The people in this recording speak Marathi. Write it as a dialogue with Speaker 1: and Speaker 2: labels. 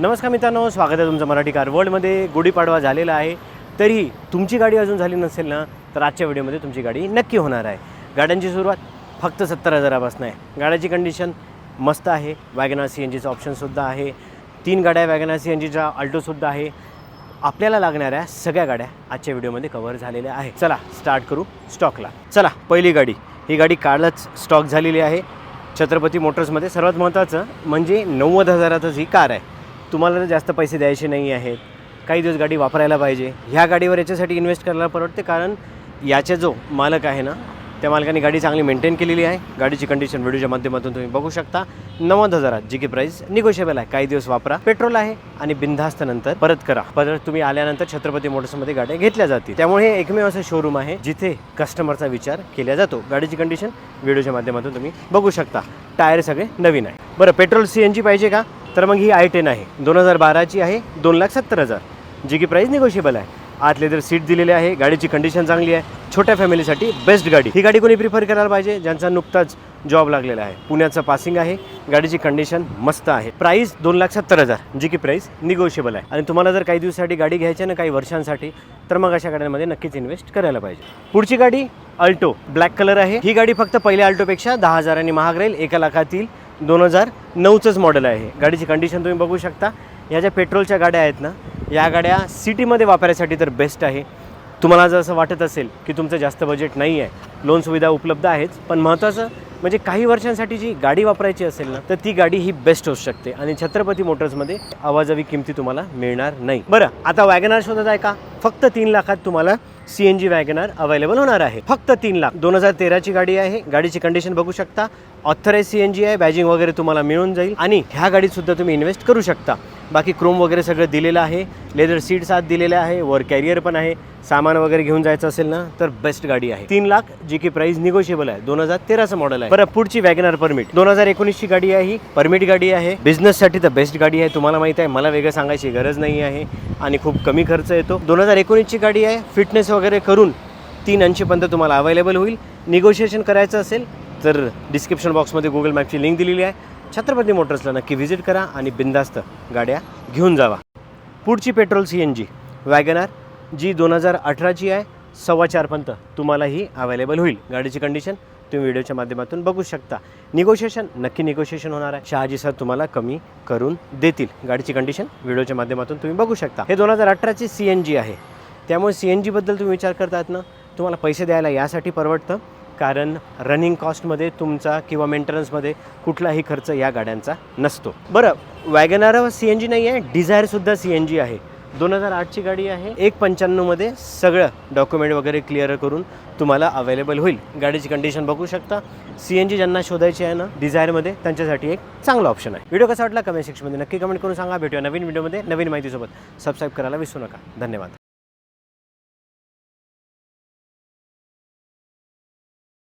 Speaker 1: नमस्कार मित्रांनो स्वागत आहे तुमचं मराठी कार वर्ल्डमध्ये. गुढीपाडवा झालेला आहे. तरीही तुमची गाडी अजून झाली नसेल ना तर आजच्या व्हिडिओमध्ये तुमची गाडी नक्की होणार आहे. गाड्यांची सुरुवात फक्त सत्तर हजारापासून आहे. गाड्याची कंडिशन मस्त आहे. वॅगनार सी एन जीचं ऑप्शनसुद्धा आहे. तीन गाड्या वॅगनार सी एन जीच्या अल्टोसुद्धा आहे. आपल्याला लागणाऱ्या सगळ्या गाड्या आजच्या व्हिडिओमध्ये कव्हर झालेल्या आहे चला स्टार्ट करू स्टॉकला चला पहिली गाडी. ही गाडी कालच स्टॉक झालेली आहे. छत्रपती मोटर्समध्ये सर्वात महत्त्वाचं म्हणजे नव्वद हजारातच ही कार आहे. तुम्हाला जास्त पैसे द्यायचे नाही आहेत. काही दिवस गाडी वापरायला पाहिजे. ह्या गाडीवर याच्यासाठी इन्व्हेस्ट करायला परवडते कारण याचा जो मालक आहे ना त्या मालकाने गाडी चांगली मेंटेन केलेली आहे. गाडीची कंडिशन व्हिडिओच्या माध्यमातून तुम्ही बघू शकता. नव्वद हजारात जी की प्राईस निगोशिएबल आहे. काही दिवस वापरा. पेट्रोल आहे आणि बिनधास्त नंतर परत करा. परत तुम्ही आल्यानंतर छत्रपती मोटर्समध्ये गाड्या घेतल्या जातील. त्यामुळे हे एकमेव असं शोरूम आहे जिथे कस्टमरचा विचार केला जातो. गाडीची कंडिशन व्हिडिओच्या माध्यमातून तुम्ही बघू शकता. टायर सगळे नवीन आहे. बरं पेट्रोल सी एन जी पाहिजे का? तर मग ही आय टेन आहे. दोन हजार बाराची आहे दोन लाख सत्तर हजार. जी की प्राईस निगोशिएबल आहे. आतले तर सीट दिलेले आहे गाडीची कंडिशन चांगली आहे. छोट्या फॅमिलीसाठी बेस्ट गाडी. ही गाडी कोणी प्रिफर करायला पाहिजे? ज्यांचा नुकताच जॉब लागलेला आहे. पुण्याचं पासिंग आहे. गाडीची कंडिशन मस्त आहे. प्राईस दोन लाख सत्तर हजार. जी की प्राईस निगोशिएबल आहे. आणि तुम्हाला जर काही दिवसासाठी गाडी घ्यायची आहे ना काही वर्षांसाठी तर मग अशा गाड्यांमध्ये नक्कीच इन्व्हेस्ट करायला पाहिजे. पुढची गाडी अल्टो ब्लॅक कलर आहे. ही गाडी फक्त पहिल्या अल्टोपेक्षा दहा हजारांनी महाग राहील. एका लाखातील दोन हजार नऊचंच मॉडेल आहे गाडीची कंडिशन तुम्ही बघू शकता. ह्या ज्या पेट्रोलच्या गाड्या आहेत ना या गाड्या सिटीमध्ये वापरायसाठी तर बेस्ट आहे. तुम्हाला जर असं वाटत असेल की तुमचं जास्त बजेट नाही आहे लोन सुविधा उपलब्ध आहेच पण महत्त्वाचं म्हणजे काही वर्षांसाठी जी गाडी वापरायची असेल ना तर ती गाडी ही बेस्ट होऊ शकते. आणि छत्रपती मोटर्समध्ये आवाजावी किमती तुम्हाला मिळणार नाही. बरं आता वॅगनार शोधत आहे का? फक्त तीन लाखात तुम्हाला C N G WagonR available होणार आहे. फक्त तीन लाख. दोन हजार तेराची गाडी आहे. गाडीची कंडिशन बघू शकता. ऑथराईज सी एन जी आहे. बॅजिंग वगैरे तुम्हाला मिळून जाईल. आणि ह्या गाडीत सुद्धा तुम्ही इन्व्हेस्ट करू शकता. बाकी क्रोम वगैरे सगळं दिलेलं आहे. लेदर सीट्स आत दिलेले आहे. वर कॅरियर पण आहे. सामान वगैरे घेऊन जायचं असेल ना तर बेस्ट गाडी आहे. तीन लाख जी की प्राइस निगोशिएबल आहे. दोन हजार तेराचं मॉडेल आहे. बरं पुढची वॅगनार परमिट दोन हजार एकोणीसची गाडी आहे ही. परमिट गाडी आहे. बिझनेससाठी तर बेस्ट गाडी आहे. तुम्हाला माहिती आहे मला वेगळं सांगायची गरज नाही आहे. आणि खूप कमी खर्च येतो. दोन हजार एकोणीसची गाडी आहे. फिटनेस वगैरे करून तीन ऐंशीपर्यंत तुम्हाला अवेलेबल होईल. निगोशिएशन करायचं असेल तर डिस्क्रिप्शन बॉक्समध्ये गुगल मॅपची लिंक दिलेली आहे. छत्रपती मोटर्सला नक्की व्हिजिट करा आणि बिंदास्त गाड्या घेऊन जावा. पुढची petrol C N G WagonR जी दोन हजार अठराची आहे सव्वा चारपर्यंत तुम्हाला ही अवेलेबल होईल. गाडीची कंडिशन तुम्ही व्हिडिओच्या माध्यमातून बघू शकता. निगोशिएशन नक्की निगोशिएशन होणार आहे. शहाजी सर तुम्हाला कमी करून देतील. गाडीची कंडिशन व्हिडिओच्या माध्यमातून तुम्ही बघू शकता. हे दोन हजार अठराची सी एन जी आहे. त्यामुळे सी एन जीबद्दल तुम्ही विचार करतात ना तुम्हाला पैसे द्यायला यासाठी परवडतं. कारण रनिंग कॉस्टमध्ये तुमचा किंवा मेंटेनन्समध्ये कुठलाही खर्च या गाड्यांचा नसतो. बरं वॅगनार सी एन जी नाही आहे डिझायरसुद्धा सी एन जी आहे. दोन हजार आठची गाडी आहे. एक पंच्याण्णवमध्ये सगळं डॉक्युमेंट वगैरे क्लिअर करून तुम्हाला अवेलेबल होईल. गाडीची कंडिशन बघू शकता. सी एन जी ज्यांना शोधायची आहे ना डिझायरमध्ये त्यांच्यासाठी एक चांगला ऑप्शन आहे. व्हिडिओ कसा वाटला कमेंट सेक्शनमध्ये नक्की कमेंट करून सांगा. भेटूया नवीन व्हिडिओमध्ये नवीन माहितीसोबत. सबस्क्राईब करायला विसरू नका. धन्यवाद.